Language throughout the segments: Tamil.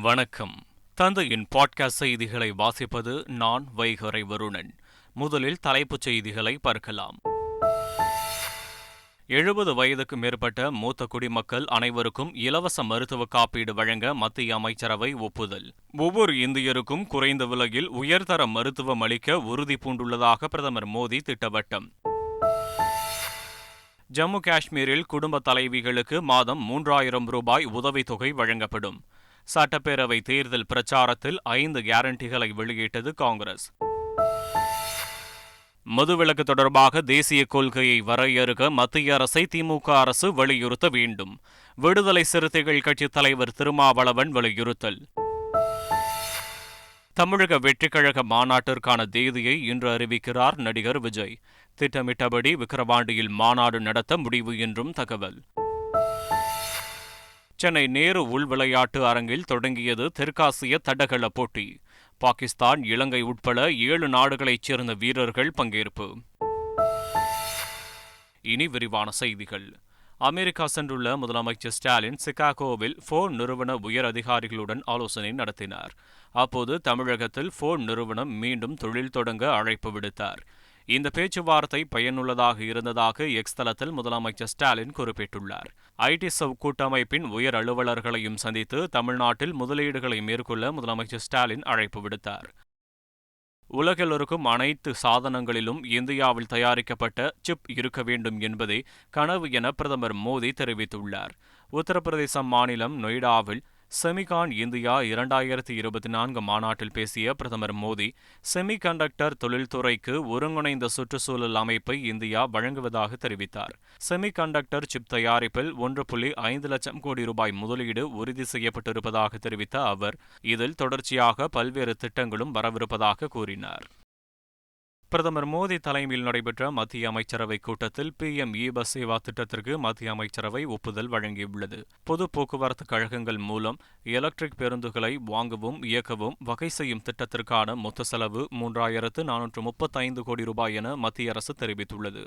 வணக்கம். தந்தையின் பாட்காஸ்ட் செய்திகளை வாசிப்பது நான் வைகரை வருணன். முதலில் தலைப்புச் செய்திகளை பார்க்கலாம். எழுபது வயதுக்கு மேற்பட்ட மூத்த குடிமக்கள் அனைவருக்கும் இலவச மருத்துவ காப்பீடு வழங்க மத்திய அமைச்சரவை ஒப்புதல். ஒவ்வொரு இந்தியருக்கும் குறைந்த விலையில் உயர்தர மருத்துவம் அளிக்க உறுதி பூண்டுள்ளதாக பிரதமர் மோடி திட்டவட்டம். ஜம்மு காஷ்மீரில் குடும்ப தலைவிகளுக்கு மாதம் மூன்றாயிரம் ரூபாய் உதவித்தொகை வழங்கப்படும். சட்டப்பேரவை தேர்தல் பிரச்சாரத்தில் ஐந்து கேரண்டிகளை வெளியிட்டது காங்கிரஸ். மதுவிலக்கு தொடர்பாக தேசிய கொள்கையை வரையறுக்க மத்திய அரசை திமுக அரசு வலியுறுத்த வேண்டும். விடுதலை சிறுத்தைகள் கட்சித் தலைவர் திருமாவளவன் வலியுறுத்தல். தமிழக வெற்றிக்கழக மாநாட்டிற்கான தேதியை இன்று அறிவிக்கிறார் நடிகர் விஜய். திட்டமிட்டபடி விக்கிரவாண்டியில் மாநாடு நடத்த முடிவு என்றும் தகவல். சென்னை நேரு உள் விளையாட்டு அரங்கில் தொடங்கியது தெற்காசிய தடகள போட்டி. பாகிஸ்தான் இலங்கை உட்பட ஏழு நாடுகளைச் சேர்ந்த வீரர்கள் பங்கேற்பு. இனி விரிவான செய்திகள். அமெரிக்கா சென்றுள்ள முதலமைச்சர் ஸ்டாலின் சிகாகோவில் போன் நிறுவன உயர் அதிகாரிகளுடன் ஆலோசனை நடத்தினார். அப்போது தமிழகத்தில் போன் நிறுவனம் மீண்டும் தொழில் தொடங்க அழைப்பு விடுத்தார். இந்த பேச்சுவார்த்தை பயனுள்ளதாக இருந்ததாக எக்ஸ் தளத்தில் முதலமைச்சர் ஸ்டாலின் குறிப்பிட்டுள்ளார். ஐடி சவ் கூட்டமைப்பின் உயர் அலுவலர்களையும் சந்தித்து தமிழ்நாட்டில் முதலீடுகளை மேற்கொள்ள முதலமைச்சர் ஸ்டாலின் அழைப்பு விடுத்தார். உலகில் இருக்கும் அனைத்து சாதனங்களிலும் இந்தியாவில் தயாரிக்கப்பட்ட சிப் இருக்க வேண்டும் என்பதே கனவு என பிரதமர் மோடி தெரிவித்துள்ளார். உத்தரப்பிரதேசம் மாநிலம் நொய்டாவில் செமிகான் இந்தியா இரண்டாயிரத்தி இருபத்தி நான்கு மாநாட்டில் பேசிய பிரதமர் மோடி செமி கண்டக்டர் தொழில்துறைக்கு ஒருங்கிணைந்த சுற்றுச்சூழல் அமைப்பை இந்தியா வழங்குவதாக தெரிவித்தார். செமி கண்டக்டர் சிப் தயாரிப்பில் ஒன்று புள்ளி ஐந்து லட்சம் கோடி ரூபாய் முதலீடு உறுதி செய்யப்பட்டிருப்பதாக தெரிவித்த அவர் இதில் தொடர்ச்சியாக பல்வேறு திட்டங்களும் வரவிருப்பதாக கூறினார். பிரதமர் மோடி தலைமையில் நடைபெற்ற மத்திய அமைச்சரவை கூட்டத்தில் P M E bus Sewa திட்டத்திற்கு மத்திய அமைச்சரவை ஒப்புதல் வழங்கியுள்ளது. பொது போக்குவரத்து கழகங்கள் மூலம் எலக்ட்ரிக் பேருந்துகளை வாங்கவும் இயக்கவும் வகை செய்யும் திட்டத்திற்கான மொத்த செலவு மூன்றாயிரத்து நானூற்று முப்பத்தைந்து கோடி ரூபாய் என மத்திய அரசு தெரிவித்துள்ளது.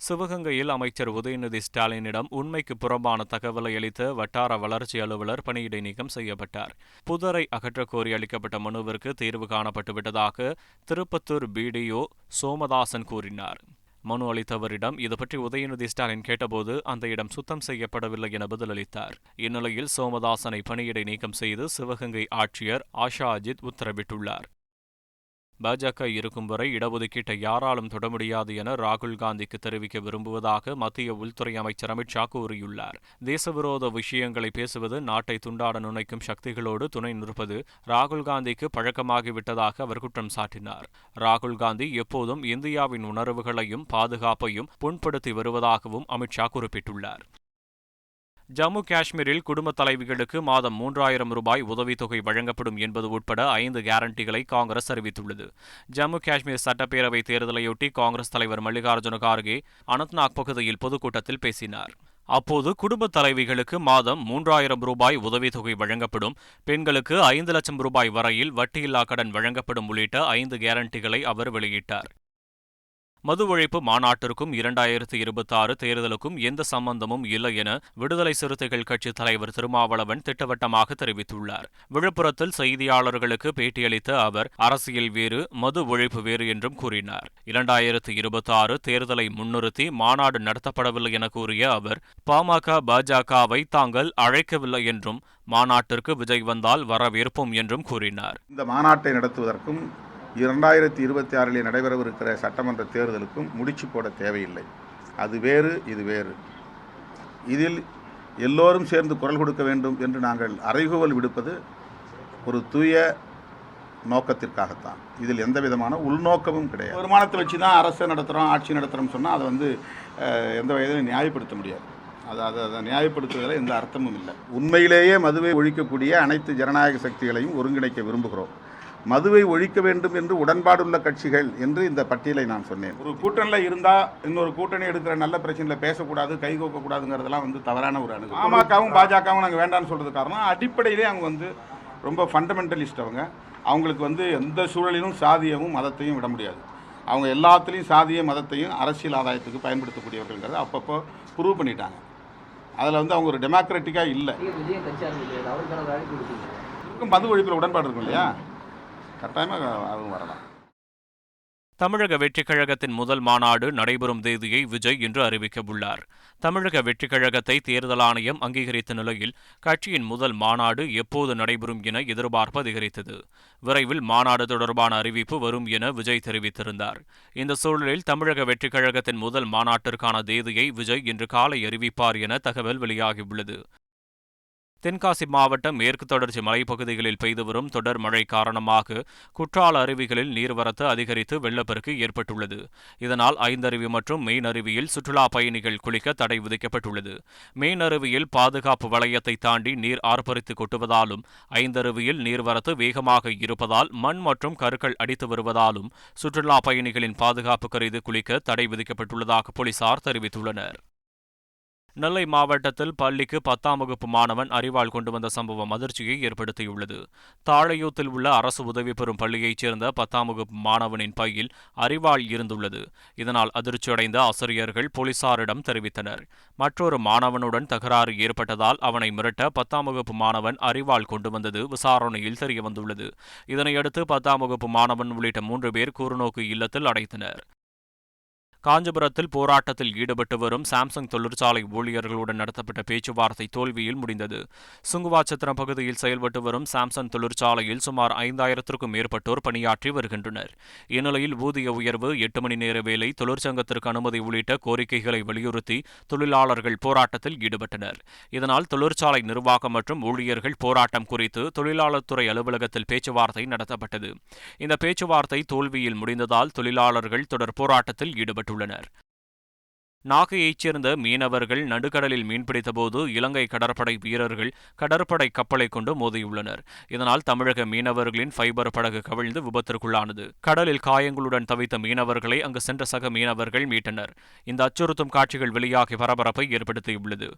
சிவகங்கையில் அமைச்சர் உதயநிதி ஸ்டாலினிடம் உண்மைக்கு புறம்பான தகவலை அளித்த வட்டார வளர்ச்சி அலுவலர் பணியிடை நீக்கம் செய்யப்பட்டார். புதரை அகற்றக்கோரி அளிக்கப்பட்ட மனுவிற்கு தீர்வு காணப்பட்டுவிட்டதாக திருப்பத்தூர் பிடிஓ சோமதாசன் கூறினார். மனு அளித்தவரிடம் இதுபற்றி உதயநிதி ஸ்டாலின் கேட்டபோது அந்த இடம் சுத்தம் செய்யப்படவில்லை என பதிலளித்தார். இந்நிலையில் சோமதாசனை பணியிடை நீக்கம் செய்து சிவகங்கை ஆட்சியர் ஆஷா அஜித் உத்தரவிட்டுள்ளார். பாஜக இருக்கும் வரை இடஒதுக்கீட்டை யாராலும் தொட முடியாது என ராகுல் காந்திக்கு தெரிவிக்க விரும்புவதாக மத்திய உள்துறை அமைச்சர் அமித் ஷா கூறியுள்ளார். தேசவிரோத விஷயங்களை பேசுவது நாட்டை துண்டாட நுழைக்கும் சக்திகளோடு துணை நிற்பது ராகுல் காந்திக்கு பழக்கமாகிவிட்டதாக அவர் குற்றம் சாட்டினார். ராகுல் காந்தி எப்போதும் இந்தியாவின் உணர்வுகளையும் பாதுகாப்பையும் புண்படுத்தி வருவதாகவும் அமித் ஷா குறிப்பிட்டுள்ளார். ஜம்மு காஷ்மீரில் குடும்ப தலைவிகளுக்கு மாதம் மூன்றாயிரம் ரூபாய் உதவித்தொகை வழங்கப்படும் என்பது உட்பட ஐந்து கேரண்டிகளை காங்கிரஸ் அறிவித்துள்ளது. ஜம்மு காஷ்மீர் சட்டப்பேரவை தேர்தலையொட்டி காங்கிரஸ் தலைவர் மல்லிகார்ஜுன கார்கே அனந்த்நாக் பகுதியில் பொதுக்கூட்டத்தில் பேசினார். அப்போது குடும்ப தலைவிகளுக்கு மாதம் மூன்றாயிரம் ரூபாய் உதவித்தொகை வழங்கப்படும் பெண்களுக்கு ஐந்து லட்சம் ரூபாய் வரையில் வட்டியில்லா கடன் வழங்கப்படும் உள்ளிட்ட ஐந்து கேரண்டிகளை அவர் வெளியிட்டார். மது ஒழிப்பு மாநாட்டிற்கும் இரண்டாயிரத்தி இருபத்தி ஆறு தேர்தலுக்கும் எந்த சம்பந்தமும் இல்லை என விடுதலை சிறுத்தைகள் கட்சி தலைவர் திருமாவளவன் திட்டவட்டமாக தெரிவித்துள்ளார். விழுப்புரத்தில் செய்தியாளர்களுக்கு பேட்டியளித்த அவர் அரசியல் வேறு மது ஒழிப்பு வேறு என்றும் கூறினார். இரண்டாயிரத்தி இருபத்தி ஆறு தேர்தலை முன்னிறுத்தி மாநாடு நடத்தப்படவில்லை என கூறிய அவர் பாமக பாஜகவை தாங்கள் அழைக்கவில்லை என்றும் மாநாட்டிற்கு விஜய் வந்தால் வரவேற்போம் என்றும் கூறினார். இந்த மாநாட்டை நடத்துவதற்கும் இரண்டாயிரத்தி இருபத்தி ஆறில் நடைபெறவிருக்கிற சட்டமன்ற தேர்தலுக்கும் முடிச்சு போட தேவையில்லை. அது வேறு இது வேறு. இதில் எல்லோரும் சேர்ந்து குரல் கொடுக்க வேண்டும் என்று நாங்கள் அறைகூவல் விடுப்பது ஒரு தூய நோக்கத்திற்காகத்தான். இதில் எந்த விதமான உள்நோக்கமும் கிடையாது. வருமானத்தை வச்சு தான் அரசை நடத்துகிறோம் ஆட்சி நடத்துகிறோம்னு சொன்னால் அதை வந்து எந்த வயதிலும் நியாயப்படுத்த முடியாது. அது அதை அதை நியாயப்படுத்துவதில் எந்த அர்த்தமும் இல்லை. உண்மையிலேயே மதுவை ஒழிக்கக்கூடிய அனைத்து ஜனநாயக சக்திகளையும் ஒருங்கிணைக்க விரும்புகிறோம். மதுவை ஒழிக்க வேண்டும் என்று உடன்பாடுள்ள கட்சிகள் என்று இந்த பட்டியலை நான் சொன்னேன். ஒரு கூட்டணியில் இருந்தால் இன்னொரு கூட்டணி எடுக்கிற நல்ல பிரச்சனையில் பேசக்கூடாது கை கூடாதுங்கிறதெல்லாம் வந்து தவறான ஒரு அணுகு பாமகவும் பாஜகவும் நாங்கள் வேண்டாம்னு சொல்கிறது காரணம். அடிப்படையிலே அவங்க வந்து ரொம்ப ஃபண்டமெண்டலிஸ்ட் அவங்க. அவங்களுக்கு வந்து எந்த சூழலிலும் சாதியமும் மதத்தையும் விட முடியாது. அவங்க எல்லாத்துலேயும் சாதிய மதத்தையும் அரசியல் ஆதாயத்துக்கு பயன்படுத்தக்கூடியவர்கள்ங்கிறத அப்பப்போ ப்ரூவ் பண்ணிட்டாங்க. அதில் வந்து அவங்க ஒரு டெமோக்ராட்டிக்காக இல்லை. மது ஒழிப்பில் உடன்பாடு இருக்கும் இல்லையா? கட்டாயமாக அவங்க வரலாம். தமிழக வெற்றிக் கழகத்தின் முதல் மாநாடு நடைபெறும் தேதியை விஜய் இன்று அறிவிக்க உள்ளார். தமிழக வெற்றிக் கழகத்தை தேர்தல் ஆணையம் அங்கீகரித்த நிலையில் கட்சியின் முதல் மாநாடு எப்போது நடைபெறும் என எதிர்பார்ப்பு அதிகரித்தது. விரைவில் மாநாடு தொடர்பான அறிவிப்பு வரும் என விஜய் தெரிவித்திருந்தார். இந்த சூழலில் தமிழக வெற்றிக் கழகத்தின் முதல் மாநாட்டிற்கான தேதியை விஜய் இன்று காலை அறிவிப்பார் என தகவல் வெளியாகியுள்ளது. தென்காசி மாவட்டம் மேற்கு தொடர்ச்சி மலைப்பகுதிகளில் பெய்து வரும் தொடர் மழை காரணமாக குற்றால அருவிகளில் நீர்வரத்து அதிகரித்து வெள்ளப்பெருக்கு ஏற்பட்டுள்ளது. இதனால் ஐந்தருவி மற்றும் மெயின் அருவியில் சுற்றுலா பயணிகள் குளிக்க தடை விதிக்கப்பட்டுள்ளது. மெயின் அருவியில் பாதுகாப்பு வளையத்தை தாண்டி நீர் ஆர்ப்பரித்து கொட்டுவதாலும் ஐந்தருவியில் நீர்வரத்து வேகமாக இருப்பதால் மண் மற்றும் கருக்கள் அடித்து வருவதாலும் சுற்றுலா பயணிகளின் பாதுகாப்பு கருதி குளிக்க தடை விதிக்கப்பட்டுள்ளதாக போலீசார் தெரிவித்துள்ளனர். நெல்லை மாவட்டத்தில் பள்ளிக்கு பத்தாம் வகுப்பு மாணவன் அறிவாள் கொண்டு வந்த சம்பவம் அதிர்ச்சியை ஏற்படுத்தியுள்ளது. தாழையூத்தில் உள்ள அரசு உதவி பெறும் பள்ளியைச் சேர்ந்த பத்தாம் வகுப்பு மாணவனின் பையில் அறிவாள் இருந்துள்ளது. இதனால் அதிர்ச்சியடைந்த ஆசிரியர்கள் போலீசாரிடம் தெரிவித்தனர். மற்றொரு மாணவனுடன் தகராறு ஏற்பட்டதால் அவனை மிரட்ட பத்தாம் வகுப்பு மாணவன் அறிவாள் கொண்டு வந்தது விசாரணையில் தெரியவந்துள்ளது. இதனையடுத்து பத்தாம் வகுப்பு மாணவன் உள்ளிட்ட மூன்று பேர் கூறுநோக்கு இல்லத்தில் அடைத்தனர். காஞ்சிபுரத்தில் போராட்டத்தில் ஈடுபட்டு வரும் சாம்சங் தொழிற்சாலை ஊழியர்களுடன் நடத்தப்பட்ட பேச்சுவார்த்தை தோல்வியில் முடிந்தது. சுங்குவாச்சத்திரம் பகுதியில் செயல்பட்டு வரும் சாம்சங் தொழிற்சாலையில் சுமார் ஐந்தாயிரத்திற்கும் மேற்பட்டோர் பணியாற்றி வருகின்றனர். இந்நிலையில் ஊதிய உயர்வு எட்டு மணி நேர வேலை தொழிற்சங்கத்திற்கு அனுமதி உள்ளிட்ட கோரிக்கைகளை வலியுறுத்தி தொழிலாளர்கள் போராட்டத்தில் ஈடுபட்டனர். இதனால் தொழிற்சாலை நிர்வாகம் மற்றும் ஊழியர்கள் போராட்டம் குறித்து தொழிலாளர் துறை அலுவலகத்தில் பேச்சுவார்த்தை நடத்தப்பட்டது. இந்த பேச்சுவார்த்தை தோல்வியில் முடிந்ததால் தொழிலாளர்கள் தொடர் போராட்டத்தில் ஈடுபட்டுள்ளனர். நாகையைச் சேர்ந்த மீனவர்கள் நடுக்கடலில் மீன்பிடித்தபோது இலங்கை கடற்படை வீரர்கள் கடற்படை கப்பலை கொண்டு மோதியுள்ளனர். இதனால் தமிழக மீனவர்களின் ஃபைபர் படகு கவிழ்ந்து விபத்திற்குள்ளானது. கடலில் காயங்களுடன் தவித்த மீனவர்களை அங்கு சென்ற சக மீனவர்கள் மீட்டனர். இந்த அச்சுறுத்தும் காட்சிகள் வெளியாகி பரபரப்பை ஏற்படுத்தியுள்ளது.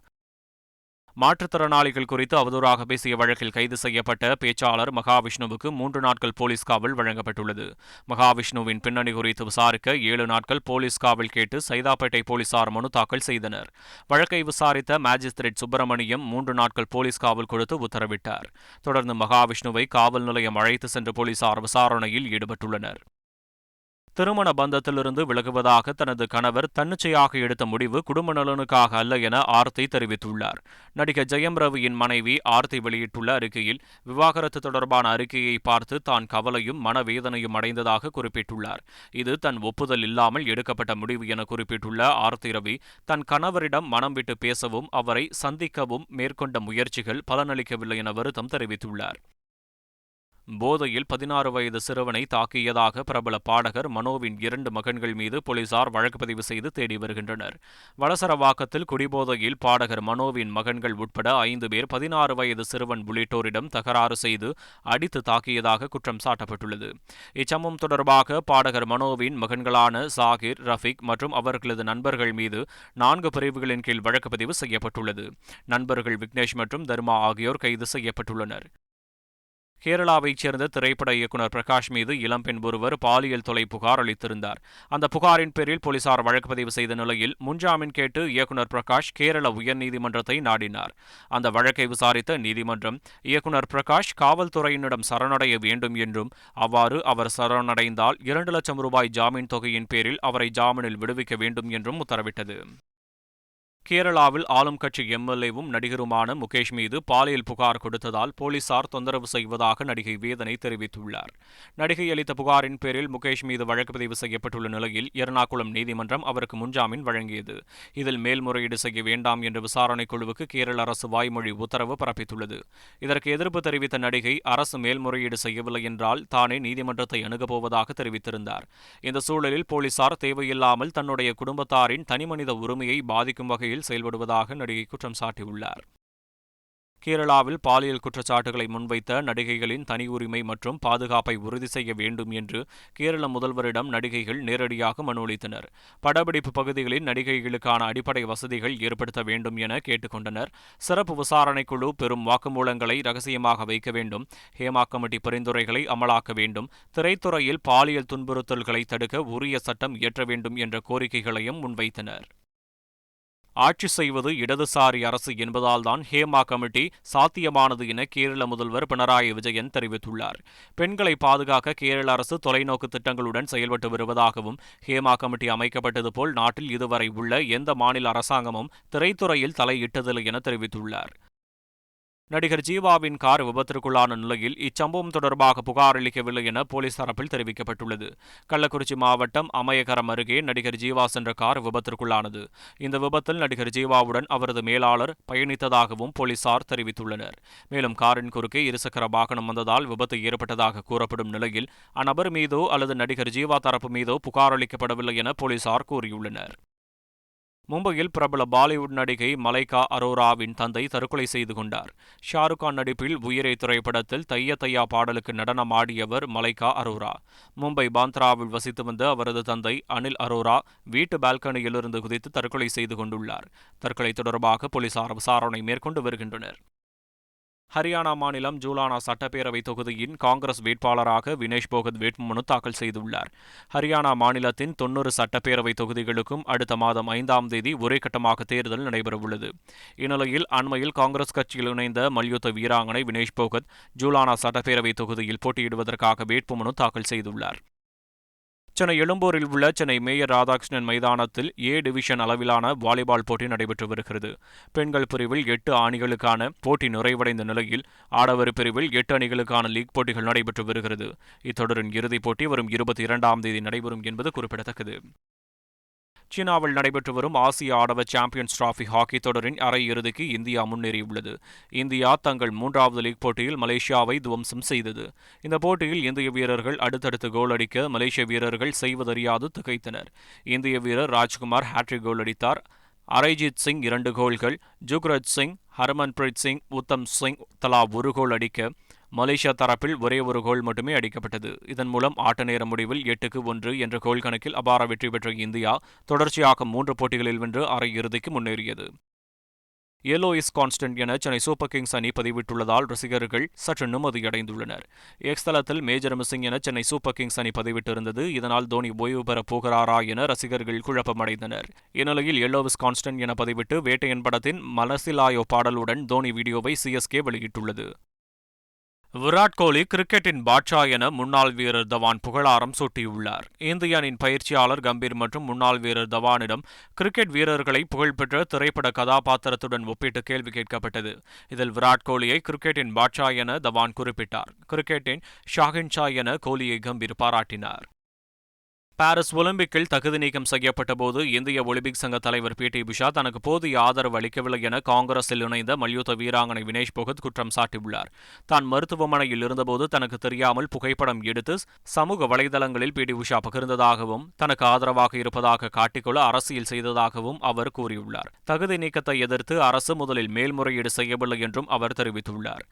மாற்றுத்திறனாளிகள் குறித்து அவதூறாக பேசிய வழக்கில் கைது செய்யப்பட்ட பேச்சாளர் மகாவிஷ்ணுவுக்கு மூன்று நாட்கள் போலீஸ் காவல் வழங்கப்பட்டுள்ளது. மகாவிஷ்ணுவின் பின்னணி குறித்து விசாரிக்க ஏழு நாட்கள் போலீஸ் காவல் கேட்டு சைதாப்பேட்டை போலீசார் மனு தாக்கல் செய்தனர். வழக்கை விசாரித்த மாஜிஸ்திரேட் சுப்பிரமணியம் மூன்று நாட்கள் போலீஸ் காவல் கொடுத்து உத்தரவிட்டார். தொடர்ந்து மகாவிஷ்ணுவை காவல் நிலையம் அழைத்து சென்று போலீசார் விசாரணையில் ஈடுபட்டுள்ளனர். திருமண பந்தத்திலிருந்து விலகுவதாக தனது கணவர் தன்னிச்சையாக எடுத்த முடிவு குடும்ப நலனுக்காக அல்ல என ஆர்த்தி தெரிவித்துள்ளார். நடிகர் ஜெயம் ரவியின் மனைவி ஆர்த்தி வெளியிட்டுள்ள அறிக்கையில் விவாகரத்து தொடர்பான அறிக்கையை பார்த்து தான் கவலையும் மனவேதனையும் அடைந்ததாக குறிப்பிட்டுள்ளார். இது தன் ஒப்புதல் இல்லாமல் எடுக்கப்பட்ட முடிவு என குறிப்பிட்டுள்ள ஆர்த்தி ரவி தன் கணவரிடம் மனம் விட்டு பேசவும் அவரை சந்திக்கவும் மேற்கொண்ட முயற்சிகள் பலனளிக்கவில்லை என வருத்தம் தெரிவித்துள்ளார். போதையில் பதினாறு வயது சிறுவனை தாக்கியதாக பிரபல பாடகர் மனோவின் இரண்டு மகன்கள் மீது போலீசார் வழக்கு பதிவு செய்து தேடி வருகின்றனர். வளசரவாக்கத்தில் குடிபோதையில் பாடகர் மனோவின் மகன்கள் உட்பட ஐந்து பேர் பதினாறு வயது சிறுவன் உள்ளிட்டோரிடம் தகராறு செய்து அடித்து தாக்கியதாக குற்றம் சாட்டப்பட்டுள்ளது. இச்சம்பவம் தொடர்பாக பாடகர் மனோவின் மகன்களான சாகிர் ரஃபிக் மற்றும் அவர்களது நண்பர்கள் மீது நான்கு பிரிவுகளின் கீழ் வழக்கு பதிவு செய்யப்பட்டுள்ளது. நண்பர்கள் விக்னேஷ் மற்றும் தர்மா ஆகியோர் கைது செய்யப்பட்டுள்ளனர். கேரளாவைச் சேர்ந்த திரைப்பட இயக்குநர் பிரகாஷ் மீது இளம்பெண் ஒருவர் பாலியல் தொலை புகார் அளித்திருந்தார். அந்த புகாரின் பேரில் போலீசார் வழக்கு பதிவு செய்த நிலையில் முன்ஜாமீன் கேட்டு இயக்குநர் பிரகாஷ் கேரள உயர்நீதிமன்றத்தை நாடினார். அந்த வழக்கை விசாரித்த நீதிமன்றம் இயக்குநர் பிரகாஷ் காவல்துறையினரிடம் சரணடைய வேண்டும் என்றும் அவ்வாறு அவர் சரணடைந்தால் இரண்டு லட்சம் ரூபாய் ஜாமீன் தொகையின் பேரில் அவரை ஜாமீனில் விடுவிக்க வேண்டும் என்றும் உத்தரவிட்டது. கேரளாவில் ஆளும் கட்சி எம்எல்ஏவும் நடிகருமான முகேஷ் மீது பாலியல் புகார் கொடுத்ததால் போலீசார் தொந்தரவு செய்வதாக நடிகை வேதனை தெரிவித்துள்ளார். நடிகை அளித்த புகாரின் பேரில் முகேஷ் மீது வழக்கு பதிவு செய்யப்பட்டுள்ள நிலையில் எர்ணாகுளம் நீதிமன்றம் அவருக்கு முன்ஜாமீன் வழங்கியது. இதில் மேல்முறையீடு செய்ய வேண்டாம் என்ற விசாரணை குழுவுக்கு கேரள அரசு வாய்மொழி உத்தரவு பிறப்பித்துள்ளது. இதற்கு எதிர்ப்பு தெரிவித்த நடிகை அரசு மேல்முறையீடு செய்யவில்லை என்றால் தானே நீதிமன்றத்தை அணுகப்போவதாக தெரிவித்திருந்தார். இந்த சூழலில் போலீசார் தேவையில்லாமல் தன்னுடைய குடும்பத்தாரின் தனிமனித உரிமையை பாதிக்கும் வகையில் செயல்படுவதாக நடிகை குற்றம் சாட்டியுள்ளார். கேரளாவில் பாலியல் குற்றச்சாட்டுகளை முன்வைத்த நடிகைகளின் தனி உரிமை மற்றும் பாதுகாப்பை உறுதி செய்ய வேண்டும் என்று கேரள முதல்வரிடம் நடிகைகள் நேரடியாக மனு அளித்தனர். படப்பிடிப்பு பகுதிகளில் நடிகைகளுக்கான அடிப்படை வசதிகள் ஏற்படுத்த வேண்டும் என கேட்டுக்கொண்டனர். சிறப்பு விசாரணை குழு பெரும் வாக்குமூலங்களை ரகசியமாக வைக்க வேண்டும். ஹேமா கமிட்டி பரிந்துரைகளை அமலாக்க வேண்டும். திரைத்துறையில் பாலியல் துன்புறுத்தல்களை தடுக்க உரிய சட்டம் இயற்ற வேண்டும் என்ற கோரிக்கைகளையும் முன்வைத்தனர். ஆட்சி செய்வது இடதுசாரி அரசு என்பதால்தான் ஹேமா கமிட்டி சாத்தியமானது என கேரள முதல்வர் பினராயி விஜயன் தெரிவித்துள்ளார். பெண்களை பாதுகாக்க கேரள அரசு தொலைநோக்கு திட்டங்களுடன் செயல்பட்டு வருவதாகவும் ஹேமா கமிட்டி அமைக்கப்பட்டது போல் நாட்டில் இதுவரை உள்ள எந்த மாநில அரசாங்கமும் திரைத்துறையில் தலையிட்டதில்லை என தெரிவித்துள்ளார். நடிகர் ஜீவாவின் கார் விபத்திற்குள்ளான நிலையில் இச்சம்பவம் தொடர்பாக புகார் அளிக்கவில்லை என போலீஸ் தரப்பில் தெரிவிக்கப்பட்டுள்ளது. கள்ளக்குறிச்சி மாவட்டம் அமயகரம் அருகே நடிகர் ஜீவா சென்ற கார் விபத்திற்குள்ளானது. இந்த விபத்தில் நடிகர் ஜீவாவுடன் அவரது மேலாளர் பயணித்ததாகவும் போலீசார் தெரிவித்துள்ளனர். மேலும் காரின் குறுக்கே இருசக்கர வாகனம் வந்ததால் விபத்து ஏற்பட்டதாக கூறப்படும் நிலையில் அந்நபர் மீதோ அல்லது நடிகர் ஜீவா தரப்பு மீதோ புகார் அளிக்கப்படவில்லை என போலீசார் கூறியுள்ளனர். மும்பையில் பிரபல பாலிவுட் நடிகை மலைகா அரோராவின் தந்தை தற்கொலை செய்து கொண்டார். ஷாருக் கான் நடிப்பில் உயிரை திரைப்படத்தில் தைய தையா பாடலுக்கு நடனம் ஆடியவர் மலைகா அரோரா. மும்பை பாந்த்ராவில் வசித்து வந்த அவரது தந்தை அனில் அரோரா வீட்டு பால்கனியிலிருந்து குதித்து தற்கொலை செய்து கொண்டுள்ளார். தற்கொலை தொடர்பாக போலீசார் விசாரணை மேற்கொண்டு வருகின்றனர். ஹரியானா மாநிலம் ஜூலானா சட்டப்பேரவை தொகுதியின் காங்கிரஸ் வேட்பாளராக வினேஷ் போகத் வேட்புமனு தாக்கல் செய்துள்ளார். ஹரியானா மாநிலத்தின் தொன்னூறு சட்டப்பேரவை தொகுதிகளுக்கும் அடுத்த மாதம் ஐந்தாம் தேதி ஒரே கட்டமாக தேர்தல் நடைபெறவுள்ளது. இந்நிலையில் அண்மையில் காங்கிரஸ் கட்சியில் இணைந்த மல்யுத்த வீராங்கனை வினேஷ் போகத் ஜூலானா சட்டப்பேரவை தொகுதியில் போட்டியிடுவதற்காக வேட்புமனு தாக்கல் செய்துள்ளார். சென்னை எழும்பூரில் உள்ள சென்னை மேயர் ராதாகிருஷ்ணன் மைதானத்தில் ஏ டிவிஷன் அளவிலான வாலிபால் போட்டி நடைபெற்று வருகிறது. பெண்கள் பிரிவில் எட்டு அணிகளுக்கான போட்டி நிறைவடைந்த நிலையில் ஆடவர் பிரிவில் எட்டு அணிகளுக்கான லீக் போட்டிகள் நடைபெற்று வருகிறது. இத்தொடரின் இறுதிப் போட்டி வரும் இருபத்தி இரண்டாம் தேதி நடைபெறும் என்பது குறிப்பிடத்தக்கது. சீனாவில் நடைபெற்று வரும் ஆசிய ஆடவர் சாம்பியன்ஸ் டிராஃபி ஹாக்கி தொடரின் அரையிறுதிக்கு இந்தியா முன்னேறியுள்ளது. இந்தியா தங்கள் மூன்றாவது லீக் போட்டியில் மலேசியாவை துவம்சம் செய்தது. இந்த போட்டியில் இந்திய வீரர்கள் அடுத்தடுத்து கோல் அடிக்க மலேசிய வீரர்கள் செய்வதறியாது திகைத்தனர். இந்திய வீரர் ராஜ்குமார் ஹாட்ரிக் கோல் அடித்தார். அரைஜித் சிங் இரண்டு கோல்கள் ஜுக்ரஜ் சிங் ஹர்மன்பிரீத் சிங் உத்தம் சிங் தலா ஒரு கோல் அடிக்க மலேசியா தரப்பில் ஒரே ஒரு கோல் மட்டுமே அடிக்கப்பட்டது. இதன் மூலம் ஆட்ட நேர முடிவில் எட்டுக்கு ஒன்று என்ற கோல் கணக்கில் அபார வெற்றி பெற்ற இந்தியா தொடர்ச்சியாக மூன்று போட்டிகளில் வென்று அரையிறுதிக்கு முன்னேறியது. எல்லோ இஸ் கான்ஸ்டன்ட் என சென்னை சூப்பர் கிங்ஸ் அணி பதிவிட்டுள்ளதால் ரசிகர்கள் சற்று நிம்மதியடைந்துள்ளனர். எக்ஸ் தளத்தில் மேஜர் மிஸ்ஸிங் என சென்னை சூப்பர் கிங்ஸ் அணி பதிவிட்டிருந்தது. இதனால் தோனி ஓய்வு பெறப் போகிறாரா என ரசிகர்கள் குழப்பமடைந்தனர். இந்நிலையில் எல்லோ இஸ் கான்ஸ்டன்ட் என பதிவிட்டு வேட்டையன் படத்தின் மனசிலாயோ பாடலுடன் தோனி வீடியோவை சிஎஸ்கே வெளியிட்டுள்ளது. விராட் கோலி கிரிக்கெட்டின் பாட்ஷா என முன்னாள் வீரர் தவான் புகழாரம் சூட்டியுள்ளார். இந்திய அணியின் பயிற்சியாளர் கம்பீர் மற்றும் முன்னாள் வீரர் தவானிடம் கிரிக்கெட் வீரர்களை புகழ்பெற்ற திரைப்பட கதாபாத்திரத்துடன் ஒப்பிட்டு கேள்வி கேட்கப்பட்டது. இதில் விராட் கோலியை கிரிக்கெட்டின் பாட்ஷா என தவான் குறிப்பிட்டார். கிரிக்கெட்டின் ஷாஹின் ஷா என கோலியை கம்பீர் பாராட்டினார். பாரிஸ் ஒலிம்பிக்கில் தகுதி நீக்கம் செய்யப்பட்ட போது இந்திய ஒலிம்பிக் சங்க தலைவர் பி டி உஷா தனக்கு போதிய ஆதரவு அளிக்கவில்லை என காங்கிரஸில் இணைந்த மல்யுத்த வீராங்கனை வினேஷ் போகத் குற்றம் சாட்டியுள்ளார். தான் மருத்துவமனையில் இருந்தபோது தனக்கு தெரியாமல் புகைப்படம் எடுத்து சமூக வலைதளங்களில் பி டி உஷா பகிர்ந்ததாகவும் தனக்கு ஆதரவாக இருப்பதாக காட்டிக்கொள்ள அரசியல் செய்ததாகவும் அவர் கூறியுள்ளார். தகுதி நீக்கத்தை எதிர்த்து அரசு முதலில் மேல்முறையீடு செய்யவில்லை என்றும் அவர் தெரிவித்துள்ளார்.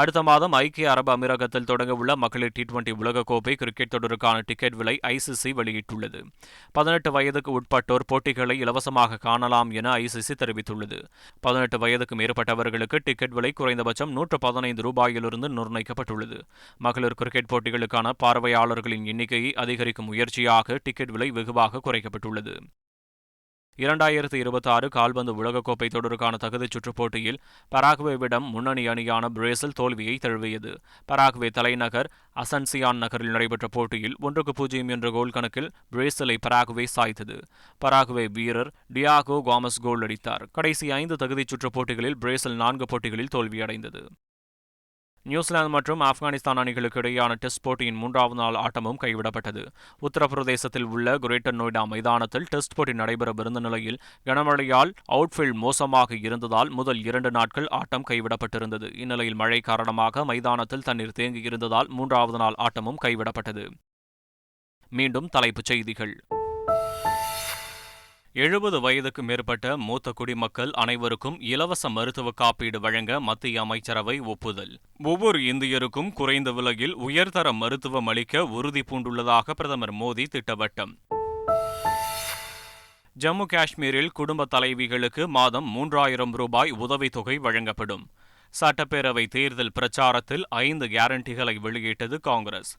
அடுத்த மாதம் ஐக்கிய அரபு அமீரகத்தில் தொடங்கவுள்ள மகளிர் டி டுவெண்டி உலகக்கோப்பை கிரிக்கெட் தொடருக்கான டிக்கெட் விலை ஐசிசி வெளியிட்டுள்ளது. பதினெட்டு வயதுக்கு உட்பட்டோர் போட்டிகளை இலவசமாக காணலாம் என ஐசிசி தெரிவித்துள்ளது. பதினெட்டு வயதுக்கு மேற்பட்டவர்களுக்கு டிக்கெட் விலை குறைந்தபட்சம் நூற்று பதினைந்து ரூபாயிலிருந்து நிர்ணயிக்கப்பட்டுள்ளது. மகளிர் கிரிக்கெட் போட்டிகளுக்கான பார்வையாளர்களின் எண்ணிக்கையை அதிகரிக்கும் முயற்சியாக டிக்கெட் விலை வெகுவாக குறைக்கப்பட்டுள்ளது. இரண்டாயிரத்தி இருபத்தி ஆறு கால்பந்து உலகக்கோப்பை தொடருக்கான தகுதிச் சுற்றுப் போட்டியில் பராகுவேவிடம் முன்னணி அணியான பிரேசில் தோல்வியை தழுவியது. பராகுவே தலைநகர் அசன்சியான் நகரில் நடைபெற்ற போட்டியில் ஒன்றுக்கு பூஜ்ஜியம் என்ற கோல் கணக்கில் பிரேசிலை பராகுவே சாய்த்தது. பராகுவே வீரர் டியாகோ காமஸ் கோல் அடித்தார். கடைசி ஐந்து தகுதிச் சுற்றுப் போட்டிகளில் பிரேசில் நான்கு போட்டிகளில் தோல்வியடைந்தது. நியூசிலாந்து மற்றும் ஆப்கானிஸ்தான் அணிகளுக்கு இடையேயான டெஸ்ட் போட்டியின் மூன்றாவது நாள் ஆட்டமும் கைவிடப்பட்டது. உத்தரப்பிரதேசத்தில் உள்ள குரேட்டர் நொய்டா மைதானத்தில் டெஸ்ட் போட்டி நடைபெறவிருந்த நிலையில் கனமழையால் அவுட்ஃபீல்ட் மோசமாக இருந்ததால் முதல் இரண்டு நாட்கள் ஆட்டம் கைவிடப்பட்டிருந்தது. இந்நிலையில் மழை காரணமாக மைதானத்தில் தண்ணீர் தேங்கியிருந்ததால் மூன்றாவது நாள் ஆட்டமும் கைவிடப்பட்டது. மீண்டும் தலைப்புச் செய்திகள். எழுபது வயதுக்கு மேற்பட்ட மூத்த குடிமக்கள் அனைவருக்கும் இலவச மருத்துவ காப்பீடு வழங்க மத்திய அமைச்சரவை ஒப்புதல். ஒவ்வொரு இந்தியருக்கும் குறைந்த விலையில் உயர்தர மருத்துவம் அளிக்க உறுதி பூண்டுள்ளதாக பிரதமர் மோடி திட்டவட்டம். ஜம்மு காஷ்மீரில் குடும்ப தலைவிகளுக்கு மாதம் மூன்றாயிரம் ரூபாய் உதவித்தொகை வழங்கப்படும். சட்டப்பேரவை தேர்தல் பிரச்சாரத்தில் ஐந்து கேரண்டிகளை வெளியிட்டது காங்கிரஸ்.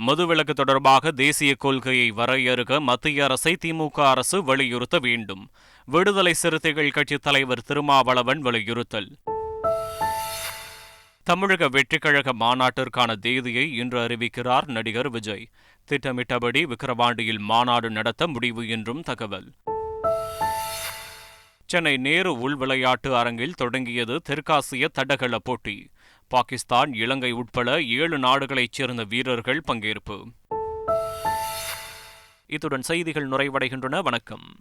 மதுவிலக்கு தொடர்பாக தேசிய கொள்கையை வரையறுக்க மத்திய அரசை திமுக அரசு வலியுறுத்த வேண்டும். விடுதலை சிறுத்தைகள் கட்சி தலைவர் திருமாவளவன் வலியுறுத்தல். தமிழக வெற்றிக்கழக மாநாட்டிற்கான தேதியை இன்று அறிவிக்கிறார் நடிகர் விஜய். திட்டமிட்டபடி விக்கிரவாண்டியில் மாநாடு நடத்த முடிவு என்றும் தகவல். சென்னை நேரு உள் விளையாட்டு அரங்கில் தொடங்கியது தெற்காசிய தடகள போட்டி. பாகிஸ்தான் இலங்கை உட்பட ஏழு நாடுகளைச் சேர்ந்த வீரர்கள் பங்கேற்பு. இத்துடன் செய்திகள் நிறைவடைகின்றன. வணக்கம்.